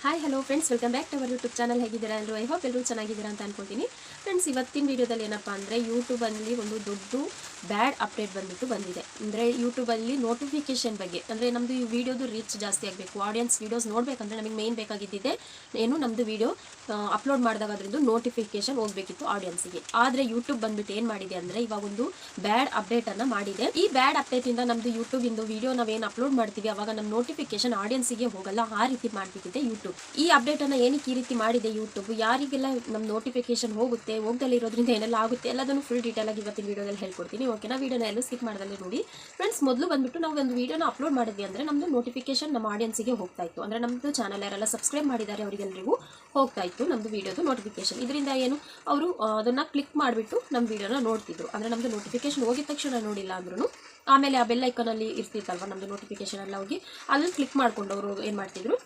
Hi hello friends welcome back to our YouTube channel ಹೇಗಿದ್ದೀರಾ ಎಲ್ಲರೂ? I hope ಎಲ್ಲರೂ ಚೆನ್ನಾಗಿದ್ದೀರಾ ಅಂತ ಅನ್ಕೊಳ್ತೀನಿ ಫ್ರೆಂಡ್ಸ್ ಇವತ್ತಿನ ವೀಡಿಯೋದಲ್ಲಿ ಏನಪ್ಪ ಅಂದರೆ ಯೂಟ್ಯೂಬಲ್ಲಿ ಒಂದು ದೊಡ್ಡ ಬ್ಯಾಡ್ ಅಪ್ಡೇಟ್ ಬಂದ್ಬಿಟ್ಟು ಬಂದಿದೆ. ಅಂದರೆ ಯೂಟ್ಯೂಬಲ್ಲಿ ನೋಟಿಫಿಕೇಷನ್ ಬಗ್ಗೆ, ಅಂದರೆ ನಮ್ಮದು ಈ ವಿಡಿಯೋದು ರೀಚ್ ಜಾಸ್ತಿ ಆಗಬೇಕು. ಆಡಿಯನ್ಸ್ ವೀಡಿಯೋಸ್ ನೋಡಬೇಕಂದ್ರೆ ನಮಗೆ ಮೇನ್ ಬೇಕಾಗಿದ್ದಿದೆ ಏನು ನಮ್ಮದು ವೀಡಿಯೋ ಅಪ್ಲೋಡ್ ಮಾಡಿದಾಗ ಅದರಿಂದ ನೋಟಿಫಿಕೇಷನ್ ಹೋಗಬೇಕಿತ್ತು ಆಡಿಯನ್ಸಿಗೆ ಆದರೆ ಯೂಟ್ಯೂಬ್ ಬಂದ್ಬಿಟ್ಟು ಏನು ಮಾಡಿದೆ ಅಂದರೆ ಇವಾಗ ಒಂದು ಬ್ಯಾಡ್ ಅಪ್ಡೇಟನ್ನು ಮಾಡಿದೆ. ಈ ಬ್ಯಾಡ್ ಅಪ್ಡೇಟಿಂದ ನಮ್ಮದು ಯೂಟ್ಯೂಬಿಂದು ವೀಡಿಯೋ ನಾವೇನು ಅಪ್ಲೋಡ್ ಮಾಡ್ತೀವಿ, ಅವಾಗ ನಮ್ಮ ನೋಟಿಫಿಕೇಶನ್ ಆಡಿಯನ್ಸಿಗೆ ಹೋಗಲ್ಲ. ಆ ರೀತಿ ಮಾಡಿಬಿಟ್ಟಿದೆ ಯೂಟ್ಯೂಬ್ ಈ ಅಪ್ಡೇಟನ್ನು ಏನಕ್ಕೆ ಈ ರೀತಿ ಮಾಡಿದೆ ಯೂಟ್ಯೂಬ್ ಯಾರಿಗೆಲ್ಲ ನಮ್ಮ ನೋಟಿಫಿಕೇಶನ್ ಹೋಗುತ್ತೆ ಹೋಗ್ದಲ್ಲೇ ಇರೋದ್ರಿಂದ ಏನೆಲ್ಲ ಆಗುತ್ತೆ, ಎಲ್ಲದನ್ನು ಫುಲ್ ಡೀಟೇಲ್ ಆಗಿ ಇವತ್ತಿನ ವಿಡಿಯೋದಲ್ಲಿ ಹೇಳ್ಕೊಡ್ತೀನಿ. ಓಕೆನಾ? ವೀಡಿಯೋನ ಎಲ್ಲ ಸ್ಕಿಪ್ ಮಾಡಿದಲ್ಲಿ ನೋಡಿ. ಫ್ರೆಂಡ್ಸ್ ಮೊದಲು ಬಂದ್ಬಿಟ್ಟು ನಾವು ಒಂದು ವೀಡಿಯೋನ ಅಪ್ಲೋಡ್ ಮಾಡಿದ್ವಿ ಅಂದರೆ ನಮ್ಮದು ನೋಟಿಫಿಕೇಶನ್ ನಮ್ಮ ಆಡಿಯನ್ಸಿಗೆ ಹೋಗ್ತಾ ಇತ್ತು. ಅಂದರೆ ನಮ್ಮದು ಚಾನಲ್ ಯಾರೆಲ್ಲ ಸಬ್ಸ್ಕ್ರೈಬ್ ಮಾಡಿದ್ದಾರೆ ಅವರಿಗೆಲ್ಲರಿಗೂ ಹೋಗ್ತಾ ಇತ್ತು ನಮ್ಮದು ವಿಡಿಯೋದು ನೋಟಿಫಿಕೇಶನ್ ಇದರಿಂದ ಏನು? ಅವರು ಅದನ್ನು ಕ್ಲಿಕ್ ಮಾಡಿಬಿಟ್ಟು ನಮ್ಮ ವಿಡಿಯೋನ ನೋಡ್ತಿದ್ರು. ಅಂದರೆ ನಮ್ಮದು ನೋಟಿಫಿಕೇಶನ್ ಹೋಗಿದ ತಕ್ಷಣ ನೋಡಿಲ್ಲ ಅಂದ್ರೂ ಆಮೇಲೆ ಆ ಬೆಲ್ ಐಕನಲ್ಲಿ ಇರ್ತಿತ್ತಲ್ವ ನಮ್ಮದು ನೋಟಿಫಿಕೇಶನ್ ಎಲ್ಲ ಹೋಗಿ ಅಲ್ಲಿ ಕ್ಲಿಕ್ ಮಾಡ್ಕೊಂಡು ಅವರು ಏನು ಮಾಡ್ತಿದ್ರು?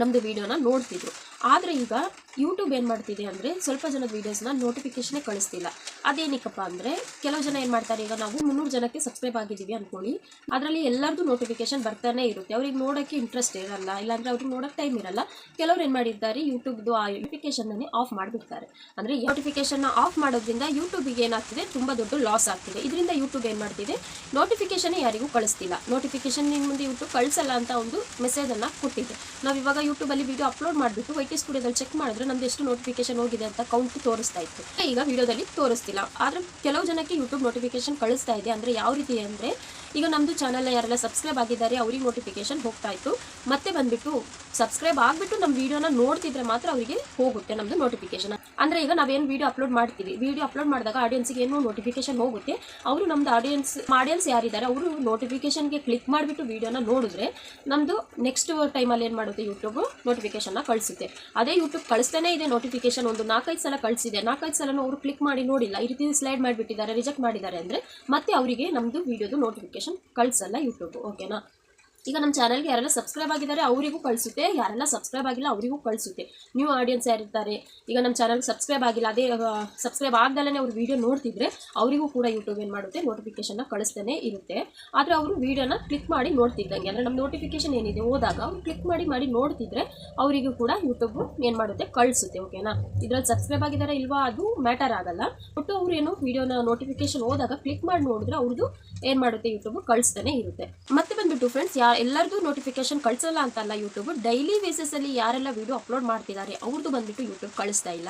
ನಮ್ಮದು ವೀಡಿಯೋನ ನೋಡ್ತಿದ್ರು. ಆದರೆ ಈಗ ಯೂಟ್ಯೂಬ್ ಏನು ಮಾಡ್ತಿದೆ ಅಂದರೆ ಸ್ವಲ್ಪ ಜನದ ವೀಡಿಯೋಸ್ನ ನೋಟಿಫಿಕೇಶನೇ ಕಳಿಸ್ತಿಲ್ಲ. ಅದೇನಕ್ಕಪ್ಪ ಅಂದರೆ ಕೆಲವು ಜನ ಏನು ಮಾಡ್ತಾರೆ, ಈಗ ನಾವು ಮುನ್ನೂರು ಜನಕ್ಕೆ ಸಬ್ಸ್ಕ್ರೈಬ್ ಆಗಿದ್ದೀವಿ ಅಂದ್ಕೊಳ್ಳಿ ಅದರಲ್ಲಿ ಎಲ್ಲರದ್ದು ನೋಟಿಫಿಕೇಶನ್ ಬರ್ತಾನೆ ಇರುತ್ತೆ. ಅವ್ರಿಗೆ ನೋಡೋಕ್ಕೆ ಇಂಟ್ರೆಸ್ಟ್ ಇರಲ್ಲ, ಇಲ್ಲಾಂದರೆ ಅವ್ರಿಗೆ ನೋಡೋಕ್ಕೆ ಟೈಮ್ ಇರಲ್ಲ. ಕೆಲವ್ರು ಏನು ಮಾಡಿದ್ದಾರೆ ಯೂಟ್ಯೂಬ್ದು ಆ ನೋಟಿಫಿಕೇಶನ್ನೇ ಆಫ್ ಮಾಡಿಬಿಡ್ತಾರೆ. ಅಂದರೆ ನೋಟಿಫಿಕೇಶನ್ನ ಆಫ್ ಮಾಡೋದ್ರಿಂದ ಯೂಟ್ಯೂಬಿಗೆ ಏನಾಗ್ತಿದೆ, ತುಂಬ ದೊಡ್ಡ ಲಾಸ್ ಆಗ್ತಿದೆ. ಇದರಿಂದ ಯೂಟ್ಯೂಬ್ ಏನು ಮಾಡ್ತಿದೆ ನೋಟಿಫಿಕೇಶನ್ ಯಾರಿಗೂ ಕಳಿಸ್ತಿಲ್ಲ. ನೋಟಿಫಿಕೇಶನ್ ನಿಮ್ಮ ಮುಂದೆ ಯೂಟ್ಯೂಬ್ ಕಳಿಸಲ್ಲ ಅಂತ ಒಂದು ಮೆಸೇಜನ್ನು ಕೊಟ್ಟಿದೆ. ನಾವು ಇವಾಗ ಯೂಟ್ಯೂಬಲ್ಲಿ ವಿಡಿಯೋ ಅಪ್ಲೋಡ್ ಮಾಡಿಬಿಟ್ಟು ವೈಟಿ ಸ್ಟುಡಿಯೋದಲ್ಲಿ ಚೆಕ್ ಮಾಡಿದ್ರೆ ನಮ್ದು ಎಷ್ಟು ನೋಟಿಫಿಕೇಶನ್ ಹೋಗಿದೆ ಅಂತ ಕೌಂಟ್ ತೋರಿಸ್ತಾ ಇತ್ತು. ಈಗ ವಿಡಿಯೋದಲ್ಲಿ ತೋರಿಸ್ತಿಲ್ಲ. ಆದರೆ ಕೆಲವು ಜನಕ್ಕೆ ಯೂಟ್ಯೂಬ್ ನೋಟಿಫಿಕೇಶನ್ ಕಳಿಸ್ತಾ ಇದೆ. ಅಂದರೆ ಯಾವ ರೀತಿ ಅಂದರೆ ಈಗ ನಮ್ಮದು ಚಾನಲ್ನ ಯಾರೆಲ್ಲ ಸಬ್ಸ್ಕ್ರೈಬ್ ಆಗಿದ್ದಾರೆ, ಅವ್ರಿಗೆ ನೋಟಿಫಿಕೇಶನ್ ಹೋಗ್ತಾ ಇತ್ತು. ಮತ್ತೆ ಬಂದ್ಬಿಟ್ಟು ಸಬ್ಸ್ಕ್ರೈಬ್ ಆಗಿಬಿಟ್ಟು ನಮ್ಮ ವಿಡಿಯೋನ ನೋಡ್ತಿದ್ರೆ ಮಾತ್ರ ಅವರಿಗೆ ಹೋಗುತ್ತೆ ನಮ್ಮದು ನೋಟಿಫಿಕೇಶನ್ ಅಂದರೆ ಈಗ ನಾವೇನು ವಿಡಿಯೋ ಅಪ್ಲೋಡ್ ಮಾಡ್ತೀವಿ. ವಿಡಿಯೋ ಅಪ್ಲೋಡ್ ಮಾಡಿದಾಗ ಆಡಿಯನ್ಸ್ಗೆ ಏನು ನೋಟಿಫಿಕೇಶನ್ ಹೋಗುತ್ತೆ. ಅವರು ನಮ್ಮದು ಆಡಿಯನ್ಸ್ ಆಡಿಯನ್ಸ್ ಯಾರಿದ್ದಾರೆ, ಅವರು ನೋಟಿಫಿಕೇಶನ್ಗೆ ಕ್ಲಿಕ್ ಮಾಡಿಬಿಟ್ಟು ವೀಡಿಯೋನ ನೋಡಿದ್ರೆ ನಮ್ಮದು ನೆಕ್ಸ್ಟ್ ಟೈಮಲ್ಲಿ ಏನು ಮಾಡುತ್ತೆ ಯೂಟ್ಯೂಬ್ ನೋಟಿಫಿಕೇಶನ್ನ ಕಳಿಸುತ್ತೆ. ಅದೇ ಯೂಟ್ಯೂಬ್ ಕಳಿಸ್ತಾನೆ ಇದೆ ನೋಟಿಫಿಕೇಶನ್ ಒಂದು ನಾಲ್ಕೈದು ಸಲ ಕಳಿಸಿದೆ. ನಾಲ್ಕೈದು ಸಲನೂ ಅವರು ಕ್ಲಿಕ್ ಮಾಡಿ ನೋಡಿಲ್ಲ. ಈ ರೀತಿ ಸ್ಲೈಡ್ ಮಾಡಿಬಿಟ್ಟಿದ್ದಾರೆ ರಿಜೆಕ್ಟ್ ಮಾಡಿದ್ದಾರೆ ಅಂದರೆ ಮತ್ತೆ ಅವರಿಗೆ ನಮ್ಮದು ವೀಡಿಯೋದು ನೋಟಿಫಿಕೇಶನ್ ಕಳಿಸಲ್ಲ ಯೂಟ್ಯೂಬ್ ಓಕೆನಾ ಈಗ ನಮ್ಮ ಚಾನಲ್ಗೆ ಯಾರೆಲ್ಲ ಸಬ್ಸ್ಕ್ರೈಬ್ ಆಗಿದ್ದಾರೆ ಅವರಿಗೂ ಕಳಿಸುತ್ತೆ, ಯಾರೆಲ್ಲ ಸಬ್ಸ್ಕ್ರೈಬ್ ಆಗಿಲ್ಲ ಅವರಿಗೂ ಕಳಿಸುತ್ತೆ. ನ್ಯೂ ಆಡಿಯನ್ಸ್ ಯಾರಿರ್ತಾರೆ? ಈಗ ನಮ್ಮ ಚಾನಲ್ಗೆ ಸಬ್ಸ್ಕ್ರೈಬ್ ಆಗಿಲ್ಲ, ಅದೇ ಸಬ್ಸ್ಕ್ರೈಬ್ ಆಗ್ದಲೇ ಅವ್ರು ವೀಡಿಯೋ ನೋಡ್ತಿದ್ರೆ ಅವರಿಗೂ ಕೂಡ ಯೂಟ್ಯೂಬ್ ಏನು ಮಾಡುತ್ತೆ? ನೋಟಿಫಿಕೇಶನ್ನ ಕಳಿಸ್ತಾನೆ ಇರುತ್ತೆ. ಆದರೆ ಅವರು ವೀಡಿಯೋನ ಕ್ಲಿಕ್ ಮಾಡಿ ನೋಡ್ತಿದ್ದಂಗೆ, ಅಂದರೆ ನಮ್ಮ ನೋಟಿಫಿಕೇಶನ್ ಏನಿದೆ ಹೋದಾಗ ಅವ್ರು ಕ್ಲಿಕ್ ಮಾಡಿ ಮಾಡಿ ನೋಡ್ತಿದ್ರೆ ಅವರಿಗೂ ಕೂಡ ಯೂಟ್ಯೂಬ್ ಏನು ಮಾಡುತ್ತೆ? ಕಳಿಸುತ್ತೆ ಓಕೆನಾ ಇದರಲ್ಲಿ ಸಬ್ಸ್ಕ್ರೈಬ್ ಆಗಿದ್ದಾರೆ ಇಲ್ವಾ? ಅದು ಮ್ಯಾಟರ್ ಆಗಲ್ಲ. ಒಟ್ಟು ಅವರು ಏನು ವೀಡಿಯೋನ ನೋಟಿಫಿಕೇಶನ್ ಹೋದಾಗ ಕ್ಲಿಕ್ ಮಾಡಿ ನೋಡಿದ್ರೆ ಅವ್ರದ್ದು ಏನು ಮಾಡುತ್ತೆ? ಯೂಟ್ಯೂಬ್ ಕಳಿಸ್ತಾನೆ ಇರುತ್ತೆ. ಮತ್ತೆ ಬಂದ್ಬಿಟ್ಟು ಫ್ರೆಂಡ್ಸ್ ಯಾ ಎಲ್ಲರದು ನೋಟಿಫಿಕೇಶನ್ ಕಳಿಸಲ್ಲ ಅಂತಲ್ಲ ಯೂಟ್ಯೂಬ್ ಡೈಲಿ ಬೇಸಿಸಲ್ಲಿ ಯಾರೆಲ್ಲ ವೀಡಿಯೋ ಅಪ್ಲೋಡ್ ಮಾಡ್ತಿದ್ದಾರೆ ಅವ್ರದ್ದು ಬಂದ್ಬಿಟ್ಟು ಯೂಟ್ಯೂಬ್ ಕಳಿಸ್ತಾ ಇಲ್ಲ.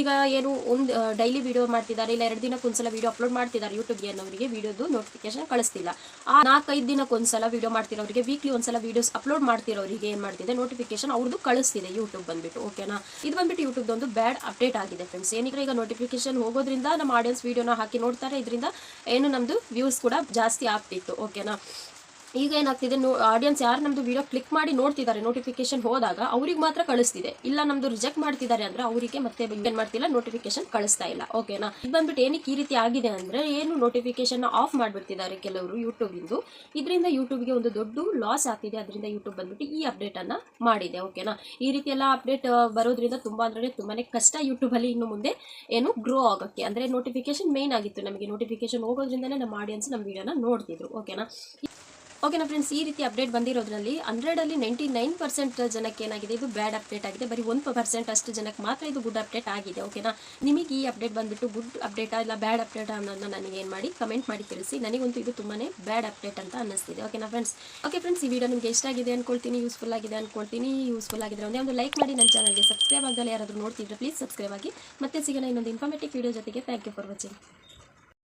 ಈಗ ಏನು ಒಂದು ಡೈಲಿ ವೀಡಿಯೋ ಮಾಡ್ತಿದ್ದಾರೆ, ಇಲ್ಲ ಎರಡು ದಿನಕ್ಕೊಂದ್ಸಲ ವೀಡಿಯೋ ಅಪ್ಲೋಡ್ ಮಾಡ್ತಿದ್ದಾರೆ ಯೂಟ್ಯೂಬ್ಗೆ ಅನ್ನೋರಿಗೆ ವೀಡಿಯೋದು ನೋಟಿಫಿಕೇಶನ್ ಕಳಿಸ್ತಿಲ್ಲ. ಆ ನಾಲ್ಕೈದು ದಿನಕ್ಕೊಂದ್ಸಲ ವೀಡಿಯೋ ಮಾಡ್ತಿರೋರಿಗೆ ವೀಕ್ಲಿ ಒಂದ್ಸಲ ವೀಡಿಯೋಸ್ ಅಪ್ಲೋಡ್ ಮಾಡ್ತಿರೋರಿಗೆ ಏನು ಮಾಡ್ತಿದೆ? ನೋಟಿಫಿಕೇಶನ್ ಅವ್ರದ್ದು ಕಳಿಸ್ತಿದೆ ಯೂಟ್ಯೂಬ್ ಬಂದ್ಬಿಟ್ಟು ಓಕೆನಾ ಇದು ಬಂದ್ಬಿಟ್ಟು ಯೂಟ್ಯೂಬ್ ಒಂದು ಬ್ಯಾಡ್ ಅಪ್ಡೇಟ್ ಆಗಿದೆ ಫ್ರೆಂಡ್ಸ್ ಏನಿದ್ರೆ ಈಗ ನೋಟಿಫಿಕೇಶನ್ ಹೋಗೋದ್ರಿಂದ ನಮ್ಮ ಆಡಿಯನ್ಸ್ ವೀಡಿಯೋನ ಹಾಕಿ ನೋಡ್ತಾರೆ, ಇದರಿಂದ ಏನು ನಮ್ಮದು ವ್ಯೂಸ್ ಕೂಡ ಜಾಸ್ತಿ ಆಗ್ತಿತ್ತು ಓಕೆನಾ ಈಗ ಏನಾಗ್ತಿದೆ, ನೋ ಆಡಿಯನ್ಸ್ ಯಾರು ನಮ್ಮದು ವಿಡಿಯೋ ಕ್ಲಿಕ್ ಮಾಡಿ ನೋಡ್ತಿದ್ದಾರೆ ನೋಟಿಫಿಕೇಶನ್ ಹೋದಾಗ ಅವ್ರಿಗೆ ಮಾತ್ರ ಕಳಿಸ್ತಿದೆ. ಇಲ್ಲ ನಮ್ಮದು ರಿಜೆಕ್ಟ್ ಮಾಡ್ತಿದ್ದಾರೆ ಅಂದರೆ ಅವರಿಗೆ ಮತ್ತೆ ಏನು ಮಾಡ್ತಿಲ್ಲ ನೋಟಿಫಿಕೇಶನ್ ಕಳಿಸ್ತಾ ಇಲ್ಲ. ಓಕೆನಾ ಇದು ಬಂದ್ಬಿಟ್ಟು ಏನಕ್ಕೆ ಈ ರೀತಿ ಆಗಿದೆ ಅಂದರೆ ಏನು ನೋಟಿಫಿಕೇಶನ್ ಆಫ್ ಮಾಡಿಬಿಡ್ತಿದ್ದಾರೆ ಕೆಲವರು ಯೂಟ್ಯೂಬಿಂದು ಇದರಿಂದ ಯೂಟ್ಯೂಬ್ಗೆ ಒಂದು ದೊಡ್ಡ ಲಾಸ್ ಆಗ್ತಿದೆ, ಅದರಿಂದ ಯೂಟ್ಯೂಬ್ ಬಂದ್ಬಿಟ್ಟು ಈ ಅಪ್ಡೇಟನ್ನು ಮಾಡಿದೆ. ಓಕೆನಾ ಈ ರೀತಿ ಎಲ್ಲ ಅಪ್ಡೇಟ್ ಬರೋದ್ರಿಂದ ತುಂಬ ಅಂದರೆ ತುಂಬಾ ಕಷ್ಟ ಯೂಟ್ಯೂಬಲ್ಲಿ ಇನ್ನು ಮುಂದೆ ಏನು ಗ್ರೋ ಆಗೋಕ್ಕೆ. ಅಂದರೆ ನೋಟಿಫಿಕೇಶನ್ ಮೇನ್ ಆಗಿತ್ತು ನಮಗೆ. ನೋಟಿಫಿಕೇಶನ್ ಹೋಗೋದ್ರಿಂದಲೇ ನಮ್ಮ ಆಡಿಯನ್ಸ್ ನಮ್ಮ ವಿಡಿಯೋನ ನೋಡ್ತಿದ್ರು. ಓಕೆನಾ ಓಕೆನಾ ಫ್ರೆಂಡ್ಸ್ ಈ ರೀತಿ ಅಪ್ಡೇಟ್ ಬಂದಿರೋದ್ರಲ್ಲಿ ಹಂಡ್ರೆಡಲ್ಲಿ ನೈಂಟಿ ನೈನ್ ಪರ್ಸೆಂಟ್ ಜನಕ್ಕೆ ಏನಾಗಿದೆ? ಇದು ಬ್ಯಾಡ್ ಅಪ್ಡೇಟ್ ಆಗಿದೆ. ಬರೀ ಒಂದು ಪರ್ಸೆಂಟ್ ಅಷ್ಟು ಜನಕ್ಕೆ ಮಾತ್ರ ಇದು ಗುಡ್ ಅಪ್ಡೇಟ್ ಆಗಿದೆ ಓಕೆನಾ ನಿಮಗೆ ಈ ಅಪ್ಡೇಟ್ ಬಂದುಬಿಟ್ಟು ಗುಡ್ ಅಪ್ಡೇಟ್ ಇಲ್ಲ ಬ್ಯಾಡ್ ಅಪ್ಡೇಟ್ ಅನ್ನೋದನ್ನ ನನಗೆ ಏನು ಮಾಡಿ ಕಮೆಂಟ್ ಮಾಡಿ ತಿಳಿಸಿ. ನನಗಂತೂ ಇದು ತುಂಬಾ ಬ್ಯಾಡ್ ಅಪ್ಡೇಟ್ ಅಂತ ಅನ್ನಿಸ್ತಿದೆ ಓಕೆನಾ ಫ್ರೆಂಡ್ಸ್ ಓಕೆ ಫ್ರೆಂಡ್ಸ್ ಈ ವಿಡಿಯೋ ನಿಮಗೆ ಇಷ್ಟ ಆಗಿದೆ ಅನ್ಕೊಳ್ತೀನಿ ಯೂಸ್ಫುಲ್ ಆಗಿದೆ ಅನ್ಕೊಳ್ತೀನಿ. ಯೂಸ್ಫುಲ್ ಆಗಿದ್ರೆ ಒಂದೇ ಒಂದು ಲೈಕ್ ಮಾಡಿ ನನ್ನ ಚಾನಲ್ಗೆ ಸಬ್ಸ್ಕ್ರೈಬ್ ಆಗಲ್ಲ ಯಾರಾದರೂ ನೋಡ್ತಿದ್ರೆ ಪ್ಲೀಸ್ ಸಬ್ಸ್ಕ್ರೈಬ್ ಆಗಿ. ಮತ್ತೆ ಸಿಗೋಣ ಇನ್ನೊಂದು ಇನ್ಫಾರ್ಮೇಟಿವ್ ವಿಡಿಯೋ ಜೊತೆಗೆ. Thank you for watching